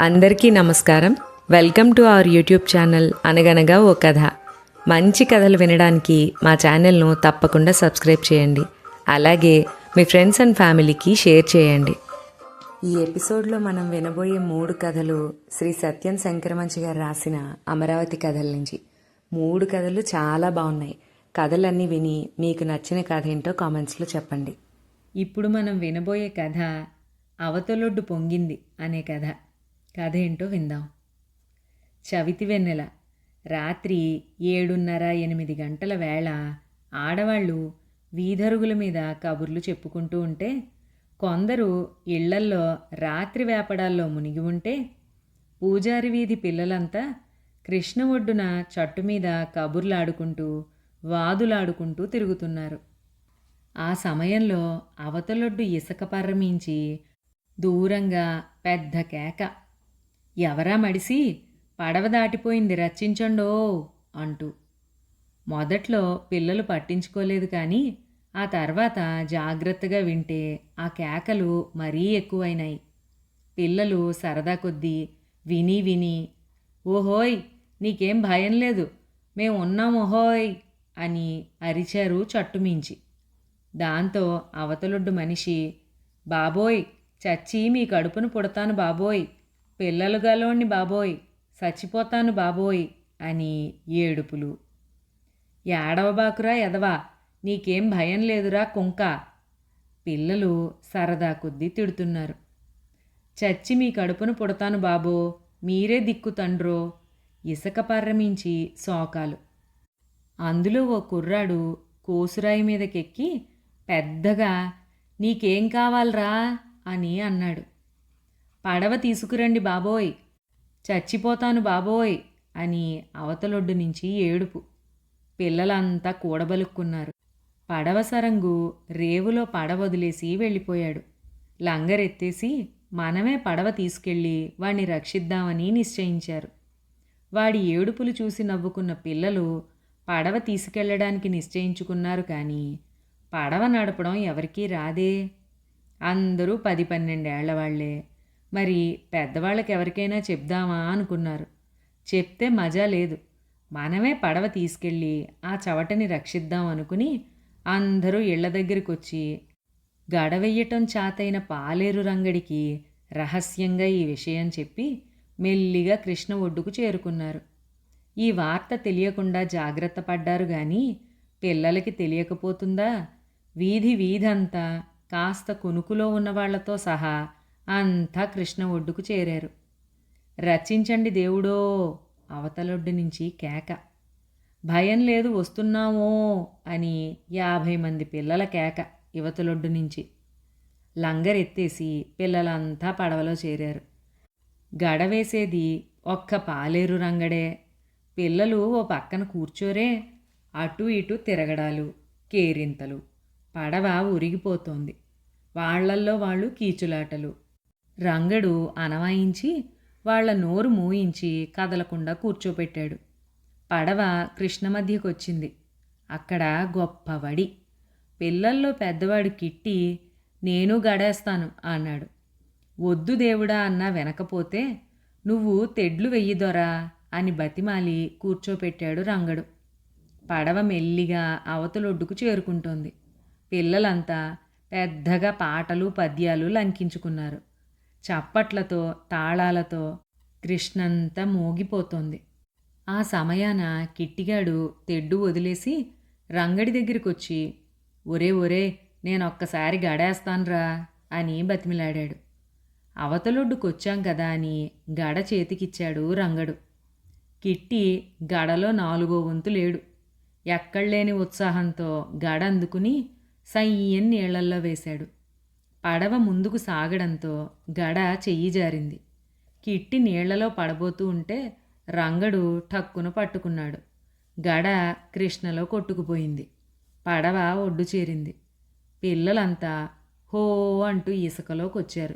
అందరికీ నమస్కారం. Welcome to our YouTube channel అనగనగా ఓ కథ. మంచి కథలు వినడానికి మా ఛానల్ను తప్పకుండా సబ్స్క్రైబ్ చేయండి. అలాగే మీ ఫ్రెండ్స్ అండ్ ఫ్యామిలీకి షేర్ చేయండి. ఈ ఎపిసోడ్లో మనం వినబోయే మూడు కథలు శ్రీ సత్యం శంకరమంచి గారు రాసిన అమరావతి కథల నుంచి. మూడు కథలు చాలా బాగున్నాయి. కథలన్నీ విని మీకు నచ్చిన కథ ఏంటో కామెంట్స్లో చెప్పండి. ఇప్పుడు మనం వినబోయే కథ అవతలొడ్డు పొంగింది అనే కథ. కథ ఏంటో విందాం. చవితి వెన్నెల రాత్రి ఏడున్నర ఎనిమిది గంటల వేళ ఆడవాళ్ళు వీధరుగుల మీద కబుర్లు చెప్పుకుంటూ ఉంటే కొందరు ఇళ్ళల్లో రాత్రి వేపడాల్లో మునిగి ఉంటే పూజారి వీధి పిల్లలంతా కృష్ణ ఒడ్డున చట్టు మీద కబుర్లాడుకుంటూ వాదులాడుకుంటూ తిరుగుతున్నారు. ఆ సమయంలో అవతలొడ్డు ఇసుక పర్రమించి దూరంగా పెద్ద కేక ఎవరా మడిసి? పడవ దాటిపోయింది రచ్చించండో అంటూ. మొదట్లో పిల్లలు పట్టించుకోలేదు కానీ ఆ తర్వాత జాగ్రత్తగా వింటే ఆ కేకలు మరీ ఎక్కువైనాయి. పిల్లలు సరదా కొద్దీ విని విని ఓహోయ్ నీకేం భయం లేదు. మేము ఉన్నాం ఓహోయ్ అని అరిచారు చట్టుమించి. దాంతో అవతలొడ్డు మనిషి బాబోయ్ చచ్చి మీ కడుపును పుడతాను బాబోయ్. పిల్లలు గలోని బాబోయ్ చచ్చిపోతాను బాబోయ్ అని ఏడుపులు. ఏడవబాకురా ఎదవా నీకేం భయం లేదురా కుంక పిల్లలు సరదా కొద్దీ తిడుతున్నారు. చచ్చి మీ కడుపును పుడతాను బాబో మీరే దిక్కు తండ్రో ఇసుక పర్రమించి శోకాలు అందులో ఓ కుర్రాడు కోసురాయి మీదకెక్కి పెద్దగా నీకేం కావాలరా అని అన్నాడు. పడవ తీసుకురండి బాబోయ్. చచ్చిపోతాను బాబోయ్ అని అవతలొడ్డు నుంచి ఏడుపు. పిల్లలంతా కూడబలుక్కున్నారు. పడవ సరంగు రేవులో పడవ వదిలేసి వెళ్ళిపోయాడు. లంగరెత్తేసి మనమే పడవ తీసుకెళ్ళి వాణ్ణి రక్షిద్దామని నిశ్చయించారు. వాడి ఏడుపులు చూసి నవ్వుకున్న పిల్లలు పడవ తీసుకెళ్ళడానికి నిశ్చయించుకున్నారు కానీ పడవ నడపడం ఎవరికీ రాదే. అందరూ పది పన్నెండేళ్ళ వాళ్ళే. మరి పెద్దవాళ్ళకి ఎవరికైనా చెప్దామా అనుకున్నారు. చెప్తే మజా లేదు. మనమే పడవ తీసుకెళ్ళి ఆ చవటని రక్షిద్దాం అనుకుని అందరూ ఇళ్ళ దగ్గరికి వచ్చి గడవెయ్యటం చాతైన పాలేరు రంగడికి రహస్యంగా ఈ విషయం చెప్పి మెల్లిగా కృష్ణ ఒడ్డుకు చేరుకున్నారు. ఈ వార్త తెలియకుండా జాగ్రత్త పడ్డారు కానీ పిల్లలకి తెలియకపోతుందా? వీధి వీధంతా కాస్త కొనుకులో ఉన్న వాళ్ళతో సహా అంతా కృష్ణ ఒడ్డుకు చేరారు. రచించండి దేవుడో అవతలొడ్డు నుంచి కేక. భయం లేదు వస్తున్నామో అని యాభై మంది పిల్లల కేక యువతలొడ్డు నుంచి. లంగరెత్తేసి పిల్లలంతా పడవలో చేరారు. గడవేసేది ఒక్క పాలేరు రంగడే. పిల్లలు ఓ పక్కన కూర్చోరే అటు ఇటు తిరగడాలు కేరింతలు. పడవ ఉరిగిపోతోంది. వాళ్ళల్లో వాళ్ళు కీచులాటలు. రంగడు అనవాయించి వాళ్ళ నోరు మూయించి కదలకుండా కూర్చోపెట్టాడు. పడవ కృష్ణ మధ్యకొచ్చింది. అక్కడ గొప్ప వడి. పిల్లల్లో పెద్దవాడు కిట్టి నేను గడేస్తాను అన్నాడు. వద్దు దేవుడా అన్నా వెనకపోతే నువ్వు తెడ్లు వెయ్యిదొరా అని బతిమాలి కూర్చోపెట్టాడు రంగడు. పడవ మెల్లిగా అవతలొడ్డుకు చేరుకుంటోంది. పిల్లలంతా పెద్దగా పాటలు పద్యాలు లంకించుకున్నారు. చప్పట్లతో తాళాలతో కృష్ణంతా మోగిపోతోంది. ఆ సమయాన కిట్టిగాడు తెడ్డు వదిలేసి రంగడి దగ్గరికొచ్చి ఒరే ఒరే నేనొక్కసారి గడేస్తాన్రా అని బతిమిలాడాడు. అవతలొడ్డుకొచ్చాం కదా అని గడ చేతికిచ్చాడు రంగడు. కిట్టి గడలో నాలుగో వంతు లేడు. ఎక్కడలేని ఉత్సాహంతో గడ అందుకుని సయ్యని నీళ్ళల్లో వేశాడు. పడవ ముందుకు సాగడంతో గడ చెయ్యి జారింది. కిట్టి నీళ్ళలో పడబోతూ ఉంటే రంగడు ఠక్కున పట్టుకున్నాడు. గడ కృష్ణలో కొట్టుకుపోయింది. పడవ ఒడ్డు చేరింది. పిల్లలంతా హో అంటూ ఇసుకలోకొచ్చారు.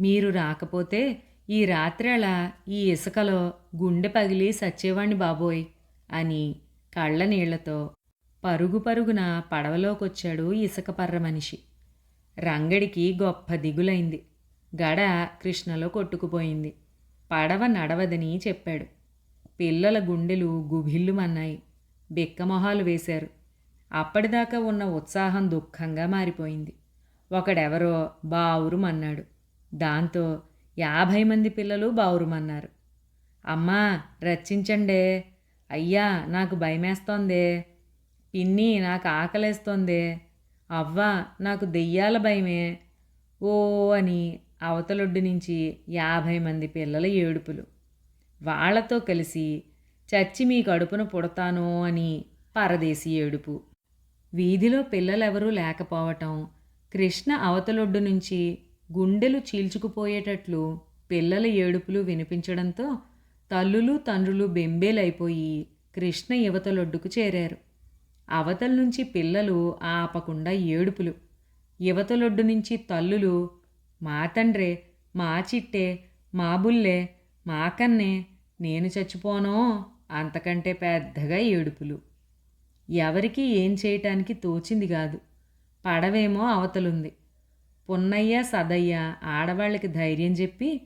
మీరు రాకపోతే ఈ రాత్రేళ ఈ ఇసుకలో గుండె పగిలి సచ్చేవాణ్ణి బాబోయ్ అని కళ్ళ నీళ్ళతో పరుగు పరుగున పడవలోకొచ్చాడు ఇసుక పర్ర మనిషి. రంగడికి గొప్ప దిగులైంది. గడ కృష్ణలో కొట్టుకుపోయింది. పడవ నడవదని చెప్పాడు. పిల్లల గుండెలు గుభిల్లుమన్నాయి. బిక్కమొహాలు వేశారు. అప్పటిదాకా ఉన్న ఉత్సాహం దుఃఖంగా మారిపోయింది. ఒకడెవరో బావురుమన్నాడు. దాంతో యాభై మంది పిల్లలు బావురుమన్నారు. అమ్మా రచ్చించండే. అయ్యా నాకు భయమేస్తోందే. పిన్ని నాకు ఆకలేస్తోందే. అవ్వా నాకు దెయ్యాల భయమే. ఓ అని అవతలొడ్డు నుంచి యాభై మంది పిల్లల ఏడుపులు. వాళ్ళతో కలిసి చచ్చి మీ కడుపున పుడతాను అని పరదేశీ ఏడుపు. వీధిలో పిల్లలెవరూ లేకపోవటం కృష్ణ అవతలొడ్డు నుంచి గుండెలు చీల్చుకుపోయేటట్లు పిల్లల ఏడుపులు వినిపించడంతో తల్లులు తండ్రులు బెంబేలైపోయి కృష్ణ యువతలొడ్డుకు చేరారు. అవతల నుంచి పిల్లలు ఆపకుండా ఏడుపులు. యువతలొడ్డు నుంచి తల్లులు మా తండ్రే మా చిట్టే మా బుల్లే మా కన్నే నేను చచ్చిపోనో అంతకంటే పెద్దగా ఏడుపులు. ఎవరికి ఏం చేయటానికి తోచింది కాదు. పడవేమో అవతలుంది. పున్నయ్య సదయ్య ఆడవాళ్ళకి ధైర్యం చెప్పి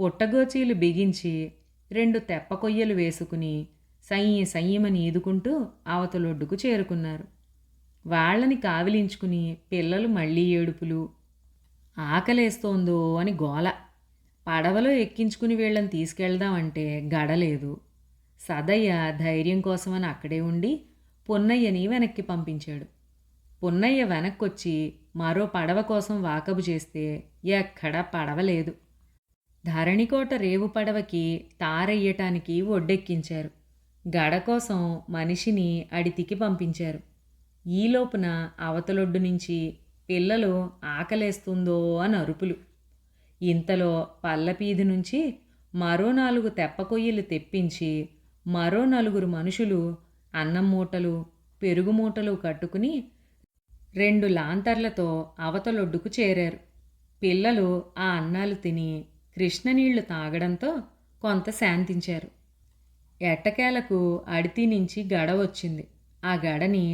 పుట్టగోచీలు బిగించి రెండు తెప్ప కొయ్యలు వేసుకుని సయ్యి సయ్యమని ఈదుకుంటూ అవతలొడ్డుకు చేరుకున్నారు. వాళ్ళని కావిలించుకుని పిల్లలు మళ్ళీ ఏడుపులు. ఆకలేస్తోందో అని గోల. పడవలో ఎక్కించుకుని వీళ్ళని తీసుకెళ్దామంటే గడలేదు. సదయ్య ధైర్యం కోసమని అక్కడే ఉండి పొన్నయ్యని వెనక్కి పంపించాడు. పొన్నయ్య వెనక్కొచ్చి మరో పడవ కోసం వాకబు చేస్తే ఎక్కడా పడవ లేదు ధరణికోట రేవు పడవకి తారెయ్యటానికి ఒడ్డెక్కించారు. గడ కోసం మనిషిని అడితికి పంపించారు. ఈలోపున అవతలొడ్డు నుంచి పిల్లలు ఆకలేస్తుందో అని అరుపులు. ఇంతలో పల్లపీధి నుంచి మరో నాలుగు తెప్పకొయ్యలు తెప్పించి మరో నలుగురు మనుషులు అన్నం మూటలు పెరుగు మూటలు కట్టుకుని రెండు లాంతర్లతో అవతలొడ్డుకు చేరారు. పిల్లలు ఆ అన్నాలు తిని కృష్ణనీళ్ళు తాగడంతో కొంత శాంతించారు. ఎట్టకేలకు అడితి నుంచి గడ వచ్చింది. ఆ గడని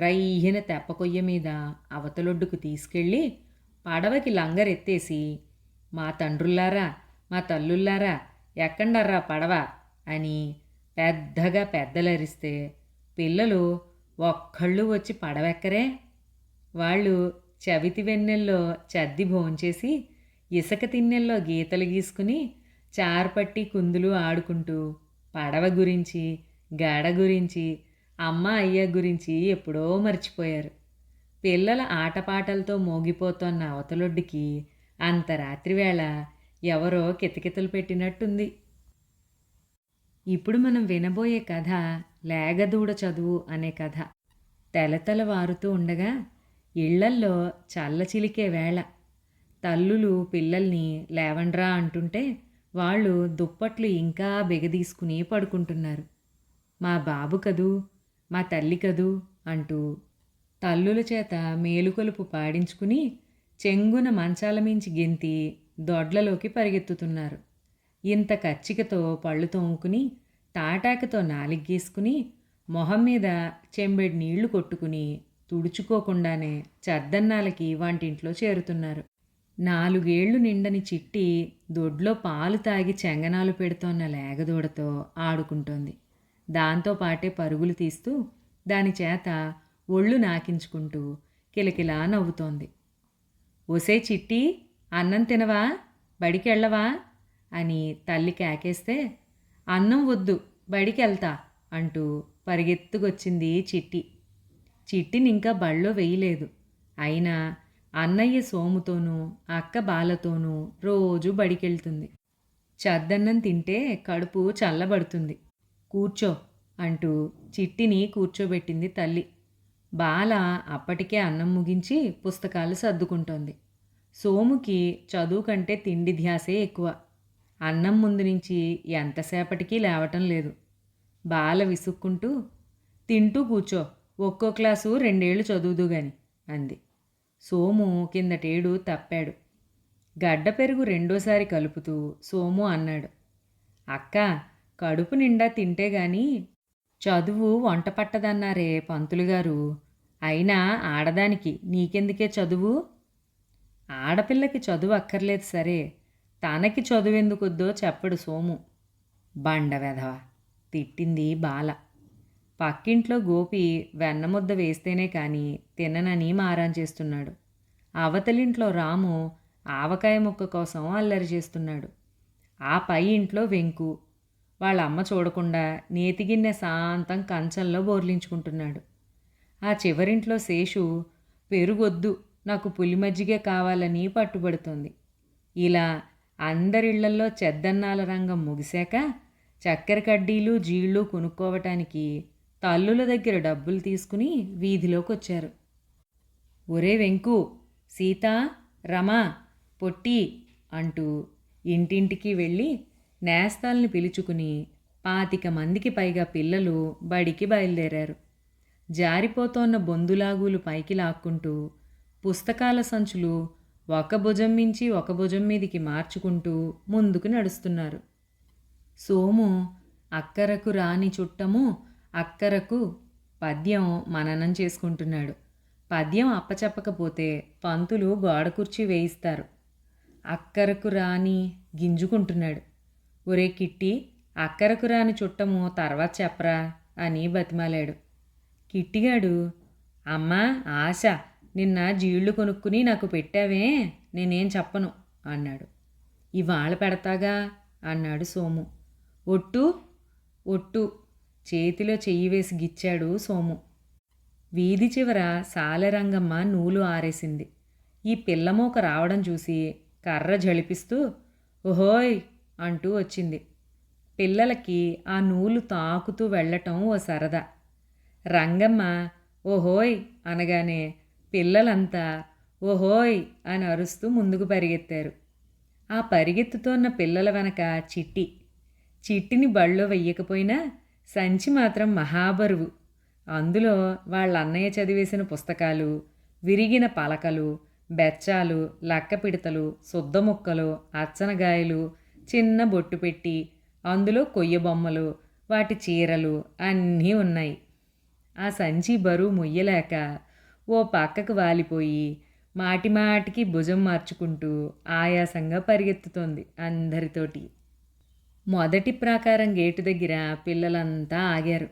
రయ్యన తెప్పకొయ్య మీద అవతలొడ్డుకు తీసుకెళ్ళి పడవకి లంగరెత్తేసి మా తండ్రుల్లారా మా తల్లుల్లారా ఎక్కండర్రా పడవ అని పెద్దగా పెద్దలరిస్తే పిల్లలు ఒక్కళ్ళు వచ్చి పడవెక్కరే? వాళ్ళు చవితి వెన్నెల్లో చద్ది భోంచేసి ఇసుక తిన్నెల్లో గీతలు గీసుకుని చార్పట్టి కుందులు ఆడుకుంటూ పడవ గురించి గాడ గురించి అమ్మ అయ్య గురించి ఎప్పుడో మర్చిపోయారు. పిల్లల ఆటపాటలతో మోగిపోతున్న అవతలొడ్డుకి అంత రాత్రివేళ ఎవరో కితకితలు పెట్టినట్టుంది. ఇప్పుడు మనం వినబోయే కథ లేగదూడ చదువు అనే కథ. తెలతల వారుతూ ఉండగా ఇళ్ళల్లో చల్లచిలికే వేళ. తల్లులు పిల్లల్ని లేవండ్రా అంటుంటే వాళ్ళు దుప్పట్లు ఇంకా బెగదీసుకుని పడుకుంటున్నారు. మా బాబు కదూ మా తల్లి కదూ అంటూ తల్లుల చేత మేలుకొలుపు పాడించుకుని చెంగున మంచాల మించి గెంతి దొడ్లలోకి పరిగెత్తుతున్నారు. ఇంత కచ్చికతో పళ్ళు తోముకుని తాటాకతో నాలిగ్గేసుకుని మొహం మీద చెంబెడి నీళ్ళు కొట్టుకుని తుడుచుకోకుండానే చద్దన్నాలకి వంటింట్లో చేరుతున్నారు. నాలుగేళ్ళు నిండని చిట్టి దొడ్లో పాలు తాగి చెంగనాలు పెడుతోన్న లేగదూడతో ఆడుకుంటోంది. దాంతో పాటే పరుగులు తీస్తూ దాని చేత ఒళ్ళు నాకించుకుంటూ కిలకిలా నవ్వుతోంది. ఒసే చిట్టి అన్నం తినవా? బడికెళ్ళవా? అని తల్లి కేకేస్తే అన్నం వద్దు బడికెళ్తా అంటూ పరిగెత్తుకొచ్చింది చిట్టి. చిట్టిని ఇంకా బళ్ళో వేయలేదు అయినా అన్నయ్య సోముతోనూ అక్క బాలతోనూ రోజు బడికెళ్తుంది. చద్దన్నం తింటే కడుపు చల్లబడుతుంది. కూర్చో అంటూ చిట్టిని కూర్చోబెట్టింది తల్లి. బాల అప్పటికే అన్నం ముగించి పుస్తకాలు సర్దుకుంటోంది. సోముకి చదువు కంటే తిండి ధ్యాసే ఎక్కువ. అన్నం ముందు నుంచి ఎంతసేపటికి లేవటం లేదు. బాల విసుక్కుంటూ తింటూ కూర్చో ఒక్కో క్లాసు రెండేళ్ళు చదువుదు గాని అంది. సోము కిందటేడు తప్పాడు. గడ్డ పెరుగు రెండోసారి కలుపుతూ సోము అన్నాడు. అక్క కడుపు నిండా తింటే గాని చదువు వంట పట్టదన్నారే పంతులు గారు. అయినా ఆడదానికి నీకెందుకే చదువు? ఆడపిల్లకి చదువు అక్కర్లేదు సరే. తనకి చదువు ఎందుకొద్దో చెప్పడు సోము. బండ వెధవ తిట్టింది బాల. పక్కింట్లో గోపి వెన్నముద్ద వేస్తేనే కానీ తిననని మారాన్ చేస్తున్నాడు. అవతలింట్లో రాము ఆవకాయ ముక్క కోసం అల్లరి చేస్తున్నాడు. ఆ పై ఇంట్లో వెంకు వాళ్ళ అమ్మ చూడకుండా నేతిగిన్నె శాంతం కంచంలో బోర్లించుకుంటున్నాడు. ఆ చివరింట్లో శేషు పెరుగొద్దు నాకు పులి మజ్జిగే కావాలని పట్టుబడుతోంది. ఇలా అందరిళ్ళల్లో చెద్దన్నాల రంగం ముగిశాక చక్కెర కడ్డీలు జీళ్ళు కొనుక్కోవటానికి తల్లుల దగ్గర డబ్బులు తీసుకుని వీధిలోకి వచ్చారు ఒరే వెంకు సీత రమ పొట్టి అంటూ ఇంటింటికి వెళ్ళి నేస్తాల్ని పిలుచుకుని పాతిక మందికి పైగా పిల్లలు బడికి బయలుదేరారు. జారిపోతోన్న బొందులాగులు పైకి లాక్కుంటూ పుస్తకాల సంచులు ఒక భుజం మించి ఒక భుజం మీదికి మార్చుకుంటూ ముందుకు నడుస్తున్నారు. సోము అక్కరకు రాని చుట్టము అక్కరకు పద్యం మననం చేసుకుంటున్నాడు. పద్యం అప్పచెప్పకపోతే పంతులు గోడ కుర్చీ వేయిస్తారు. అక్కరకు రాని గింజుకుంటున్నాడు. ఒరే కిట్టి అక్కరకు రాని చుట్టము తర్వాత చెప్పరా అని బతిమాలాడు. కిట్టిగాడు అమ్మా ఆశ నిన్న జీళ్ళు కొనుక్కుని నాకు పెట్టావే నేనేం చెప్పను అన్నాడు. ఇవాళ పెడతాగా అన్నాడు సోము. ఒట్టు ఒట్టు చేతిలో చెయ్యి వేసి గిచ్చాడు సోము. వీధి చివర సాలెరంగమ్మ నూలు ఆరేసింది. ఈ పిల్లమోక రావడం చూసి కర్ర జళిపిస్తూ ఓహోయ్! అంటూ వచ్చింది. పిల్లలకి ఆ నూలు తాకుతూ వెళ్ళటం ఓ సరదా. రంగమ్మ ఓహోయ్! అనగానే పిల్లలంతా ఓహోయ్! అని అరుస్తూ ముందుకు పరిగెత్తారు. ఆ పరిగెత్తుతోన్న పిల్లల వెనక చిట్టి. చిట్టిని బళ్ళో వెయ్యకపోయినా సంచి మాత్రం మహాబరువు. అందులో వాళ్ళ అన్నయ్య చదివేసిన పుస్తకాలు విరిగిన పలకలు బెచ్చాలు లక్క పిడతలు శుద్ధ ముక్కలు అచ్చనగాయలు చిన్న బొట్టు పెట్టి అందులో కొయ్య బొమ్మలు వాటి చీరలు అన్నీ ఉన్నాయి. ఆ సంచి బరువు మొయ్యలేక ఓ పక్కకు వాలిపోయి మాటిమాటికి భుజం మార్చుకుంటూ ఆయాసంగా పరిగెత్తుతోంది అందరితోటి. మొదటి ప్రాకారం గేటు దగ్గర పిల్లలంతా ఆగారు.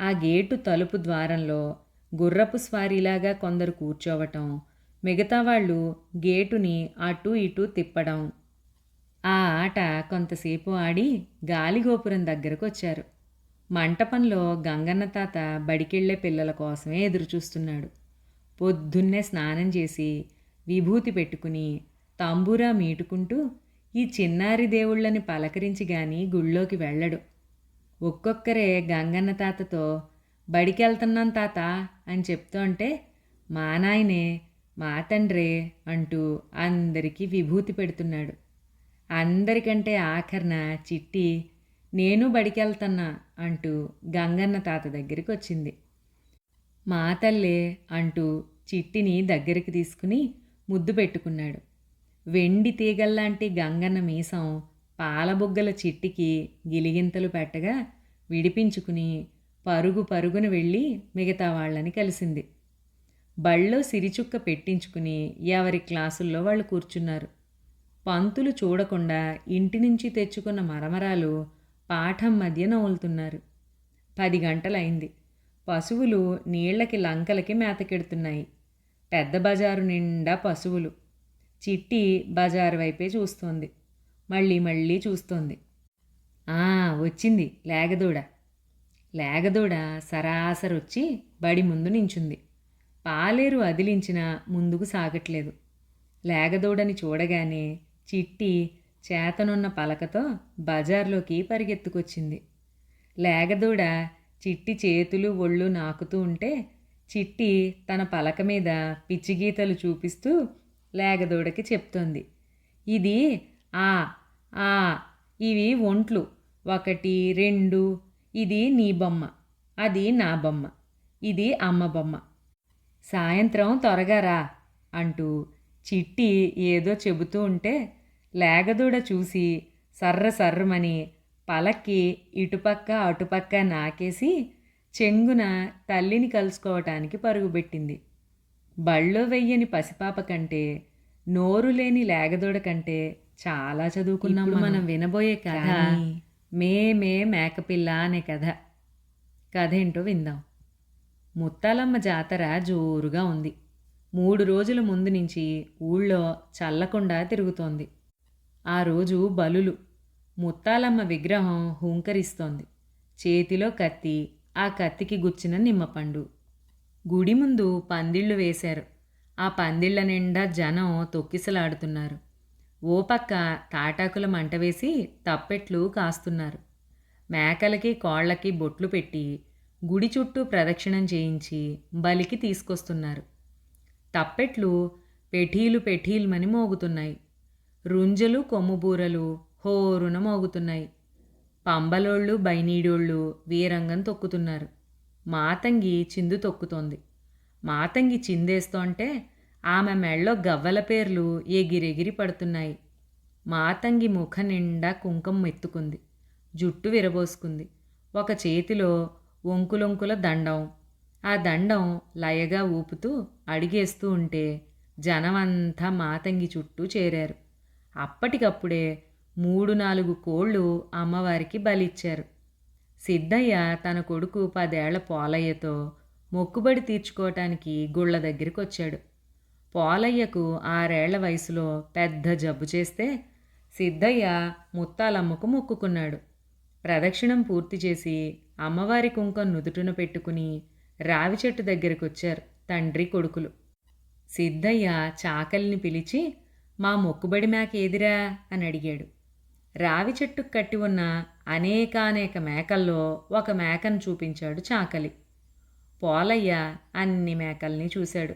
ఆ గేటు తలుపు ద్వారంలో గుర్రపు స్వారీలాగా కొందరు కూర్చోవటం మిగతా వాళ్ళు గేటుని అటు ఇటు తిప్పడం. ఆ ఆట కొంతసేపు ఆడి గాలిగోపురం దగ్గరకు వచ్చారు. మంటపంలో గంగన్న తాత బడికెళ్ళే పిల్లల కోసమే ఎదురుచూస్తున్నాడు. పొద్దున్నే స్నానం చేసి విభూతి పెట్టుకుని తంబూరా మీటుకుంటూ ఈ చిన్నారి దేవుళ్ళని పలకరించి గాని గుళ్ళోకి వెళ్ళడు. ఒక్కొక్కరే గంగన్న తాతతో బడికెళ్తున్నాం తాత అని చెప్తుంటే మా నాయనే మా తండ్రే అంటూ అందరికీ విభూతి పెడుతున్నాడు. అందరికంటే ఆఖరిన చిట్టి నేను బడికెళ్తున్నా అంటూ గంగన్న తాత దగ్గరికి వచ్చింది. మా తల్లే అంటూ చిట్టిని దగ్గరికి తీసుకుని ముద్దు పెట్టుకున్నాడు. వెండి తీగల్లాంటి గంగన్న మీసం పాలబుగ్గల చిట్టికి గిలిగింతలు పెట్టగా విడిపించుకుని పరుగు పరుగున వెళ్ళి మిగతా వాళ్ళని కలిసింది. బళ్ళో సిరిచుక్క పెట్టించుకుని ఎవరి క్లాసుల్లో వాళ్ళు కూర్చున్నారు. పంతులు చూడకుండా ఇంటి నుంచి తెచ్చుకున్న మరమరాలు పాఠం మధ్య నవ్వులుతున్నారు పది గంటలైంది. పశువులు నీళ్ళకి లంకలకి మేతకెడుతున్నాయి పెద్ద బజారు నిండా పశువులు. చిట్టి బజారు వైపే చూస్తోంది. మళ్ళీ మళ్ళీ చూస్తోంది. ఆ వచ్చింది లేగదూడ. లేగదూడ సరాసరొచ్చి బడి ముందు నించుంది. పాలేరు అదిలించినా ముందుకు సాగట్లేదు. లేగదూడని చూడగానే చిట్టి చేతనున్న పలకతో బజార్లోకి పరిగెత్తుకొచ్చింది. లేగదూడ చిట్టి చేతులు ఒళ్ళు నాకుతూ ఉంటే చిట్టి తన పలక మీద పిచ్చిగీతలు చూపిస్తూ లేగదూడకి చెప్తోంది. ఇది ఆ ఆ ఇవి ఒంట్లు. ఒకటి రెండు. ఇది నీ బొమ్మ. అది నా బొమ్మ. ఇది అమ్మ బొమ్మ. సాయంత్రం త్వరగా రా అంటూ చిట్టి ఏదో చెబుతూ ఉంటే లేగదూడ చూసి సర్ర సర్రమని పలక్కి ఇటుపక్క అటుపక్క నాకేసి చెంగున తల్లిని కలుసుకోవటానికి పరుగుపెట్టింది బళ్ళో వెయ్యని పసిపాప కంటే నోరు లేని లేగదోడ కంటే చాలా చదువుకున్నాం మనం వినబోయే కథ. మే మే మేకపిల్ల అనే కథ. కథ ఏంటో విందాం. ముత్తాలమ్మ జాతర జోరుగా ఉంది. మూడు రోజుల ముందు నుంచి ఊళ్ళో చల్లకుండా తిరుగుతోంది. ఆ రోజు బలులు. ముత్తాలమ్మ విగ్రహం హూంకరిస్తోంది. చేతిలో కత్తి ఆ కత్తికి గుచ్చిన నిమ్మపండు గుడి ముందు పందిళ్ళు వేశారు. ఆ పందిళ్ళ నిండా జనం తొక్కిసలాడుతున్నారు. ఓ పక్క తాటాకుల మంట వేసి తప్పెట్లు కాస్తున్నారు. మేకలకి కోళ్ళకి బొట్లు పెట్టి గుడి చుట్టూ ప్రదక్షిణం చేయించి బలికి తీసుకొస్తున్నారు. తప్పెట్లు పెఠీలు పెఠీల్మని మోగుతున్నాయి. రుంజలు కొమ్ముబూరలు హోరున మోగుతున్నాయి. పంబలోళ్ళు బైనీడోళ్ళు వీరంగం తొక్కుతున్నారు. మాతంగి చిందు తొక్కుతోంది. మాతంగి చిందేస్తోంటే ఆమె మెళ్ళో గవ్వల పేర్లు ఎగిరెగిరి పడుతున్నాయి. మాతంగి ముఖ నిండా కుంకం ఎత్తుకుంది జుట్టు విరబోసుకుంది. ఒక చేతిలో ఒంకులొంకుల దండం. ఆ దండం లయగా ఊపుతూ అడిగేస్తూ ఉంటే జనమంతా మాతంగి చుట్టూ చేరారు. అప్పటికప్పుడే మూడు నాలుగు కోళ్ళు అమ్మవారికి బలిచ్చారు. సిద్ధయ్య తన కొడుకు పదేళ్ళ పోలయ్యతో మొక్కుబడి తీర్చుకోవటానికి గుళ్ళ దగ్గరికి వచ్చాడు పోలయ్యకు ఆరేళ్ళ వయసులో పెద్ద జబ్బు చేస్తే సిద్ధయ్య ముత్తాలమ్మకు మొక్కుకున్నాడు. ప్రదక్షిణం పూర్తి చేసి అమ్మవారి కుంకం నుదుటున పెట్టుకుని రావి చెట్టు దగ్గరికొచ్చారు తండ్రి కొడుకులు. సిద్ధయ్య చాకలిని పిలిచి మా మొక్కుబడి మేక ఏదిరా అని అడిగాడు. రావి చెట్టుకు కట్టి ఉన్న అనేకానేక మేకల్లో ఒక మేకను చూపించాడు చాకలి. పోలయ్య అన్ని మేకల్ని చూశాడు.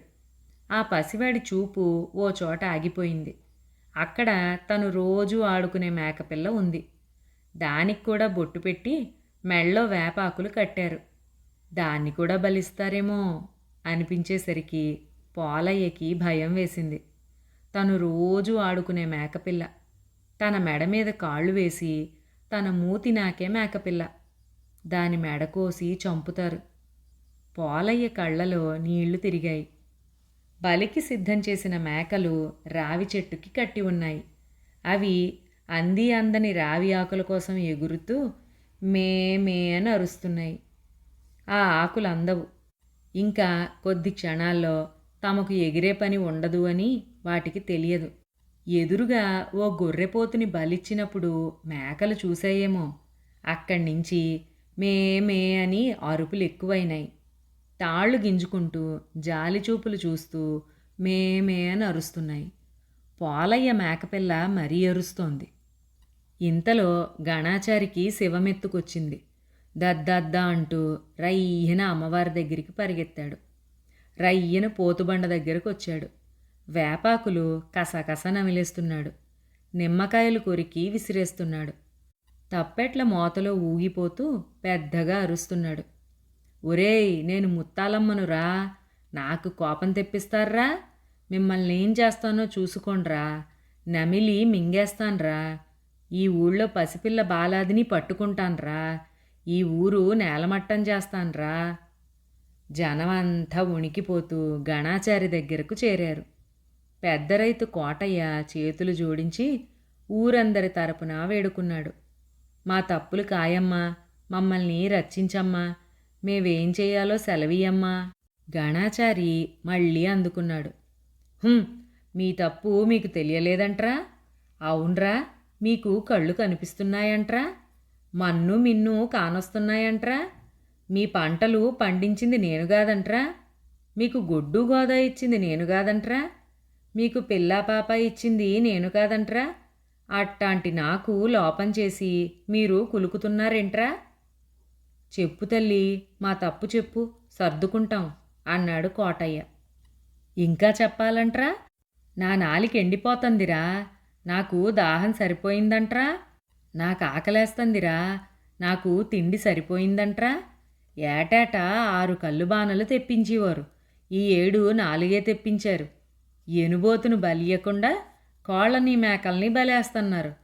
ఆ పసివాడి చూపు ఓ చోట ఆగిపోయింది. అక్కడ తను రోజు ఆడుకునే మేకపిల్ల ఉంది. దానికి కూడా బొట్టు పెట్టి మెళ్ళో వేపాకులు కట్టారు. దాన్ని కూడా బలిస్తారేమో అనిపించేసరికి పోలయ్యకి భయం వేసింది. తను రోజు ఆడుకునే మేకపిల్ల తన మెడ మీద కాళ్ళు వేసి తన మూతి నాకే మేకపిల్ల. దాని మెడ కోసి చంపుతారు. పోలయ్య కళ్ళలో నీళ్ళు తిరిగాయి. బలికి సిద్ధం చేసిన మేకలు రావి చెట్టుకి కట్టి ఉన్నాయి. అవి అంది అందని రావి ఆకుల కోసం ఎగురుతూ మే మే అని అరుస్తున్నాయి. ఆ ఆకులు అందవు. ఇంకా కొద్ది క్షణాల్లో తమకు ఎగిరే పని ఉండదు అని వాటికి తెలియదు. ఎదురుగా ఓ గొర్రెపోతుని బలిచ్చినప్పుడు మేకలు చూసాయేమో అక్కడి నుంచి మే మే అని అరుపులు ఎక్కువైనాయి. తాళ్ళు గింజుకుంటూ జాలిచూపులు చూస్తూ మే మే అని అరుస్తున్నాయి. పోలయ్య మేకపిల్ల మరీ అరుస్తోంది. ఇంతలో గణాచారికి శివమెత్తుకొచ్చింది. దద్దద్ద అంటూ రయ్యన అమ్మవారి దగ్గరికి పరిగెత్తాడు. రయ్యన పోతుబండ దగ్గరకు వచ్చాడు వేపాకులు కసకస నమిలేస్తున్నాడు నిమ్మకాయలు కొరికి విసిరేస్తున్నాడు. తప్పెట్ల మోతలో ఊగిపోతూ పెద్దగా అరుస్తున్నాడు. ఒరేయ్ నేను ముత్తాలమ్మనురా నాకు కోపం తెప్పిస్తారా మిమ్మల్ని ఏం చేస్తానో చూసుకోండ్రా. నమిలి మింగేస్తాన్రా. ఈ ఊళ్ళో పసిపిల్ల బాలాదిని పట్టుకుంటాన్రా. ఈ ఊరు నేలమట్టం చేస్తాన్రా. జనమంతా ఉణికిపోతూ గణాచారి దగ్గరకు చేరారు. పెద్ద రైతు కోటయ్య చేతులు జోడించి ఊరందరి తరపున వేడుకున్నాడు. మా తప్పులు కాయమ్మా మమ్మల్ని రక్షించమ్మా మేవేం చేయాలో సెలవీయమ్మా గణాచారి మళ్ళీ అందుకున్నాడు. మీ తప్పు మీకు తెలియలేదంట్రా? అవునరా మీకు కళ్ళు కనిపిస్తున్నాయంట్రా? మన్ను మిన్ను కానొస్తున్నాయంట్రా? మీ పంటలు పండించింది నేను కాదంట్రా? మీకు గొడ్డు గోదా ఇచ్చింది నేను కాదంట్రా? మీకు పిల్లా పాప ఇచ్చింది నేను కాదంట్రా? అట్టాంటి నాకు లోపం చేసి మీరు కులుకుతున్నారేంట్రా? చెప్పు తల్లి మా తప్పు చెప్పు సర్దుకుంటాం అన్నాడు కోటయ్య. ఇంకా చెప్పాలంట్రా? నా నాలికి ఎండిపోతుందిరా నాకు దాహం సరిపోయిందంట్రా? నాకు ఆకలేస్తందిరా నాకు తిండి సరిపోయిందంట్రా? ఏటేటా ఆరు కళ్ళు బాణలు తెప్పించేవారు ఈ ఏడు నాలుగే తెప్పించారు. ఎనుబోతును బలియకుండా కోళ్ళని మేకల్ని బలేస్తున్నారు.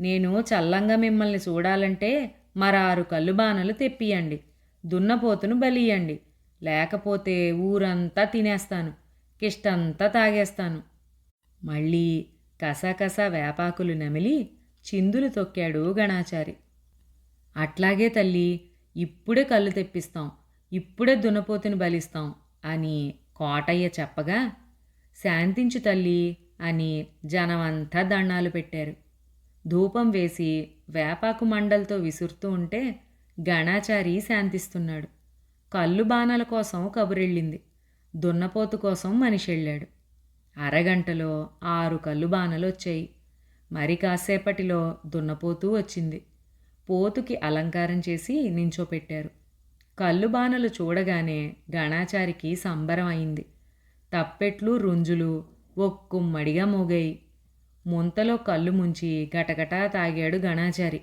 నేను చల్లంగా మిమ్మల్ని చూడాలంటే మరారు కళ్ళు బాణలు తెప్పియండి. దున్నపోతును బలియండి. లేకపోతే ఊరంతా తినేస్తాను. కిష్టంతా తాగేస్తాను. మళ్ళీ కసాకసా వేపాకులు నమిలి చిందులు తొక్కాడు గణాచారి. అట్లాగే తల్లి ఇప్పుడే కళ్ళు తెప్పిస్తాం. ఇప్పుడే దున్నపోతుని బలిస్తాం అని కోటయ్య చెప్పగా శాంతించు తల్లి అని జనమంతా దండాలు పెట్టారు. ధూపం వేసి వేపాకు మండలతో విసురుతూ ఉంటే గణాచారి శాంతిస్తున్నాడు. కళ్ళు బాణాల కోసం కబురెళ్ళింది. దున్నపోతు కోసం మనిషి వెళ్ళాడు అరగంటలో ఆరు కళ్ళు బాణలు వచ్చాయి. మరి కాసేపటిలో దున్నపోతూ వచ్చింది. పోతుకి అలంకారం చేసి నించోపెట్టారు. కళ్ళు బాణలు చూడగానే గణాచారికి సంబరం అయింది. తప్పెట్లు రుంజులు ఒక్కుమ్మడిగా మోగాయి. ముంతలో కళ్ళు ముంచి గటగటా తాగాడు గణాచారి.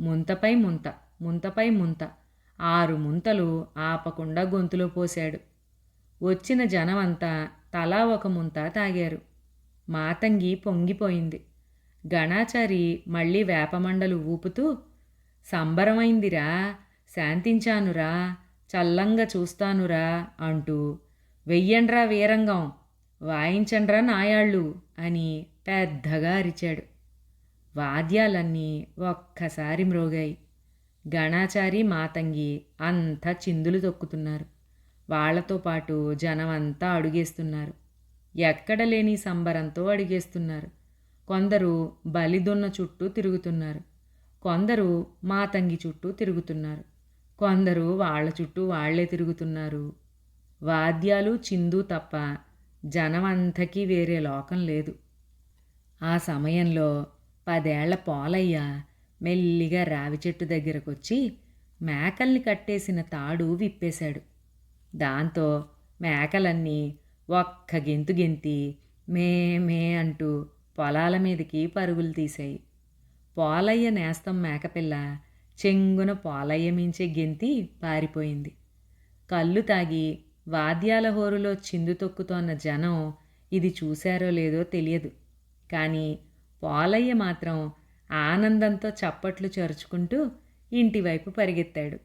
ముంతపై ముంత ముంతపై ముంత ఆరు ముంతలు ఆపకుండా గొంతులో పోశాడు. వచ్చిన జనమంతా తలా ఒక ముంత తాగారు. మాతంగి పొంగిపోయింది. గణాచారి మళ్ళీ వేపమండలు ఊపుతూ సంబరమైందిరా శాంతించానురా చల్లంగా చూస్తానురా అంటూ వెయ్యండ్రా వీరంగం వాయించండ్రా నాయాళ్ళు అని పెద్దగా అరిచాడు. వాద్యాలన్నీ ఒక్కసారి మ్రోగాయి. గణాచారి మాతంగి అంతా చిందులు తొక్కుతున్నారు. వాళ్ళతో పాటు జనమంతా అడుగేస్తున్నారు. ఎక్కడ లేని సంబరంతో అడిగేస్తున్నారు. కొందరు బలిదున్న చుట్టూ తిరుగుతున్నారు. కొందరు మాతంగి చుట్టూ తిరుగుతున్నారు. కొందరు వాళ్ళ చుట్టూ వాళ్ళే తిరుగుతున్నారు వాద్యాలు చిందు తప్ప జనమంతకీ వేరే లోకం లేదు. ఆ సమయంలో పదేళ్ళ పోలయ్య మెల్లిగా రావి చెట్టు దగ్గరకొచ్చి మేకల్ని కట్టేసిన తాడు విప్పేశాడు. దాంతో మేకలన్నీ ఒక్క గెంతు గెంతి మే మే అంటూ పొలాల మీదకి పరుగులు తీశాయి. పోలయ్య నేస్తం మేకపిల్ల చెంగున పోలయ్య మించే గెంతి పారిపోయింది. కళ్ళు తాగి వాద్యాల హోరులో చిందు తొక్కుతోన్న జనం ఇది చూశారో లేదో తెలియదు. కానీ పోలయ్య మాత్రం ఆనందంతో చప్పట్లు చరుచుకుంటూ ఇంటివైపు పరిగెత్తాడు.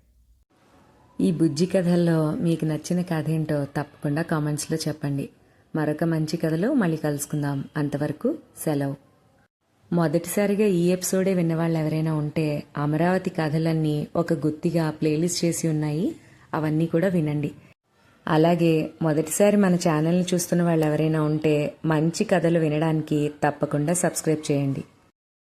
ఈ బుజ్జి కథల్లో మీకు నచ్చిన కథ ఏంటో తప్పకుండా కామెంట్స్లో చెప్పండి. మరొక మంచి కథలో మళ్ళీ కలుసుకుందాం. అంతవరకు సెలవు. మొదటిసారిగా ఈ ఎపిసోడే విన్నవాళ్ళు ఎవరైనా ఉంటే అమరావతి కథలన్నీ ఒక గుత్తిగా ప్లేలిస్ట్ చేసి ఉన్నాయి. అవన్నీ కూడా వినండి. అలాగే మొదటిసారి మన ఛానల్ని చూస్తున్న వాళ్ళు ఎవరైనా ఉంటే మంచి కథలు వినడానికి తప్పకుండా సబ్స్క్రైబ్ చేయండి.